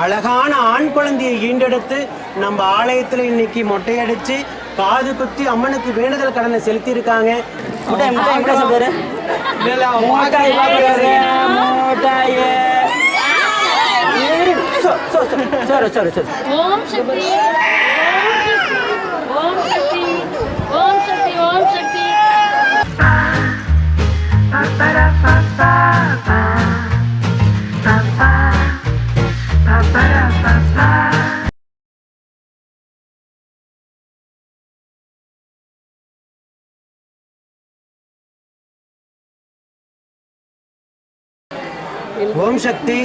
அழகான ஆண் குழந்தையை ஈண்டெடுத்து நம்ம ஆலயத்துல இன்னைக்கு மொட்டையடிச்சு காது குத்தி அம்மனுக்கு வேண்டுதல் கடனை செலுத்தி இருக்காங்க முட்டாய் ஓம் சக்தி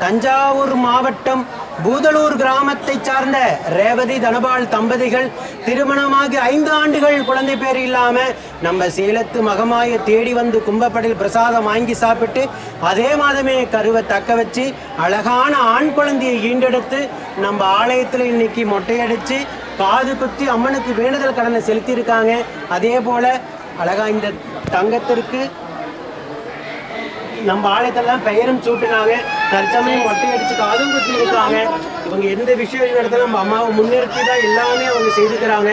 தஞ்சாவூர் மாவட்டம் பூதலூர் கிராமத்தை சார்ந்த ரேவதி தனபால் தம்பதிகள் திருமணமாகி ஐந்து ஆண்டுகள் குழந்தை பேர் இல்லாம நம்ம சேலத்து மகமாய தேடி வந்து கும்பப்படில் பிரசாதம் வாங்கி சாப்பிட்டு அதே மாதமே கருவை தக்க வச்சு அழகான ஆண் குழந்தையை ஈண்டெடுத்து நம்ம ஆலயத்தில் இன்னைக்கு மொட்டையடிச்சு காது குத்தி அம்மனுக்கு வேண்டுதல் கடனை செலுத்தியிருக்காங்க. அதே போல அழகா இந்த தங்கத்திற்கு நம்ம ஆலயத்தெல்லாம் பெயரும் சூட்டினாங்க தற்சமயம் மொட்டை அடிச்சு காதும் குத்தி இருக்காங்க. இவங்க எந்த விஷயம் நடத்தாலும் நம்ம அம்மாவை முன்னிறுத்தி தான் எல்லாமே அவங்க செய்துக்கிறாங்க.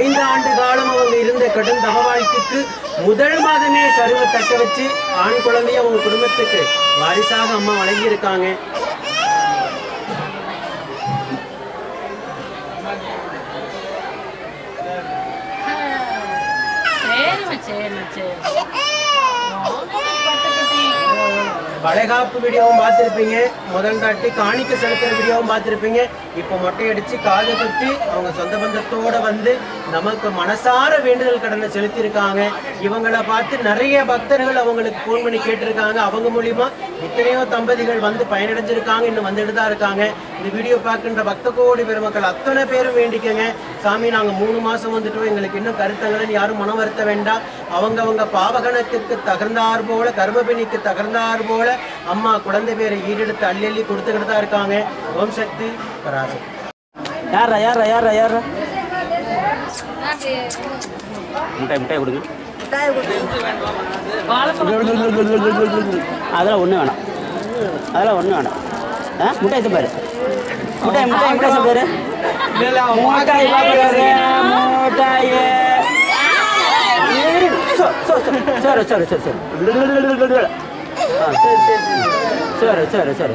ஐந்து ஆண்டு காலம் அவங்க இருந்த கடும் தவ வாழ்க்கைக்கு முதல் மாதமே கருவை தக்க வச்சு ஆண் குழந்தைய அவங்க குடும்பத்துக்கு வாரிசாக அம்மா வழங்கியிருக்காங்க. சரி சரி. வளைகாப்பு வீடியோவும் பார்த்துருப்பீங்க. முதல் தாட்டி காணிக்க செலுத்துற வீடியோவும் பார்த்துருப்பீங்க. இப்போ மொட்டை அடிச்சு காது குத்தி அவங்க சொந்த பந்தத்தோட வந்து நமக்கு மனசார வேண்டுதல் கடனை செலுத்தியிருக்காங்க. இவங்கள பார்த்து நிறைய பக்தர்கள் அவங்களுக்கு ஃபோன் பண்ணி கேட்டிருக்காங்க. அவங்க மூலியமா எத்தனையோ தம்பதிகள் வந்து பயனடைஞ்சிருக்காங்க. இன்னும் வந்துட்டு தான் இருக்காங்க. இந்த வீடியோ பார்க்கின்ற பக்த கோடி பெருமக்கள் அத்தனை பேரும் வேண்டிக்கங்க. சாமி நாங்க மூணு மாசம் வந்துட்டோம். எங்களுக்கு இன்னும் கருத்தங்கள்னு யாரும் மனம் வருத்த வேண்டாம். அவங்க அவங்க பாவகணத்துக்கு தகர்ந்தார் போல கர்ப்பபிணிக்கு தகர்ந்தார் போல அம்மா குழந்தை பேரை ஈடெடுத்து அள்ளி அள்ளி கொடுத்துக்கிட்டு தான் இருக்காங்க. ஓம் சக்தி பராசக்தி. யாரா யாரா யாரா யாரா முட்டாய் முட்டாய் கொடுங்க. அதெல்லாம் ஒன்றும் வேணாம். அதெல்லாம் ஒன்றும் வேணாம். முட்டாய் சாப்பாரு முட்டாய் முட்டாய் முட்டாய் சாப்பாரு முட்டாய் சாப்பிடுற முட்டாய் சரி சரி சரி சரி ஆ சரி சரி சரி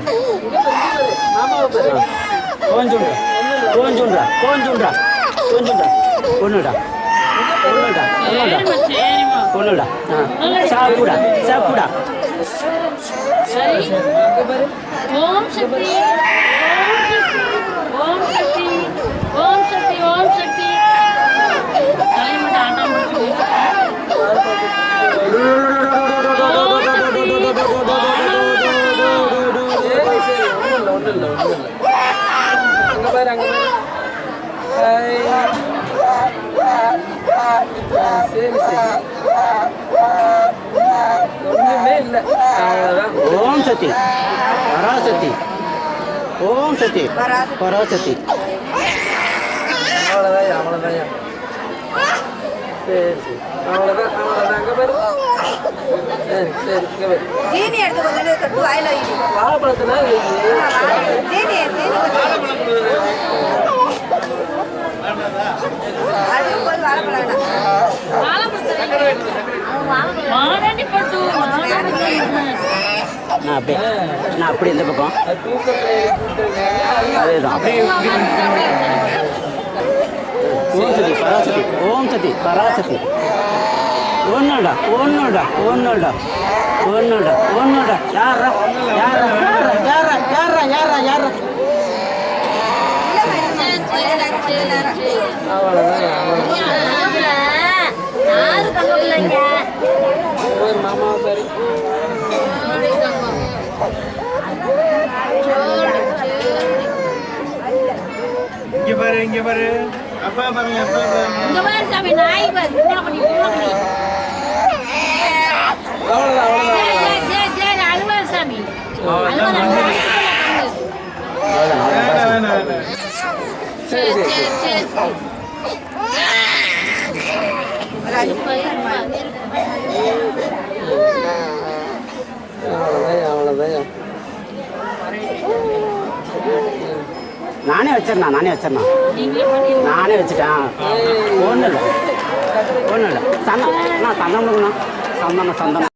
கொஞ்சுண்டா கொஞ்சுண்டா கொஞ்சுண்டா கொஞ்சுண்டா ஒன்றுடா ஒன்றுடா ஒன்றுடா சரிம்மா சரிம்மா ஒன்றுடா ஆ சாப்பிடா சாப்பிடா சரி ஓம் சக்தி ஓம் சக்தி ஓம் சக்தி ஓம் சக்தி தலைமட்ட ஆட்டம் அங்க பாரு அங்க பாரு ஐ. சரி சரி ஒண்ணுமே இல்ல அவ்வளவுதான் சக்தி பராசக்தி ஓம் சக்தி பராசக்தி அவ்வளவுதான் அவ்வளவுதான். சரி சரி. அவ்வளவுதான் அவ்வளவுதான். அங்க பாரு. சரி சரி இங்க பாரு. ஜீனி எடுத்து கொஞ்சம் தொட்டு வாயில வை. வாழைப்பழத்துல ஜீனி ஜீனி அது போய் வாழைப்பழம் வேணாம். மாடண்டி பட்டு மாடண்டி நான் அப்படியே நான் அப்படி இந்த பக்கம். அதே தான் அப்படியே ஓம் சக்தி பராசக்தி. ஓம் சக்தி பராசக்தி. ஒன்றுடா ஒன்றுடா ஒன்றுடா ஒன்றுடா ஒன்றுடா யாரா யாரா யாரா யாரா யாரா யாரா யாரா அவ்வளவுதான். இங்க பாரு இங்க பாரு அப்பா பாருங்க அப்பா பாருங்க இங்க பாரு சாமி நாய் பாரு பூனை பூனை அவ்வளவுதான் அவ்வளவுதான் சரி சரி சரி அழுவாரு சாமி அழுவாரு சரி சரி சரி சரி அவ்வளவுதான் அவ்வளவுதான் நானே வச்சிருந்தேன் நானே வச்சிருந்தேன் நானே வச்சுட்டேன். ஒன்றும் இல்லை. ஒன்றும் இல்லை. சந்தனம் நான் சந்தனம் கொடுங்கண்ணா. சந்தனம் சந்தனம்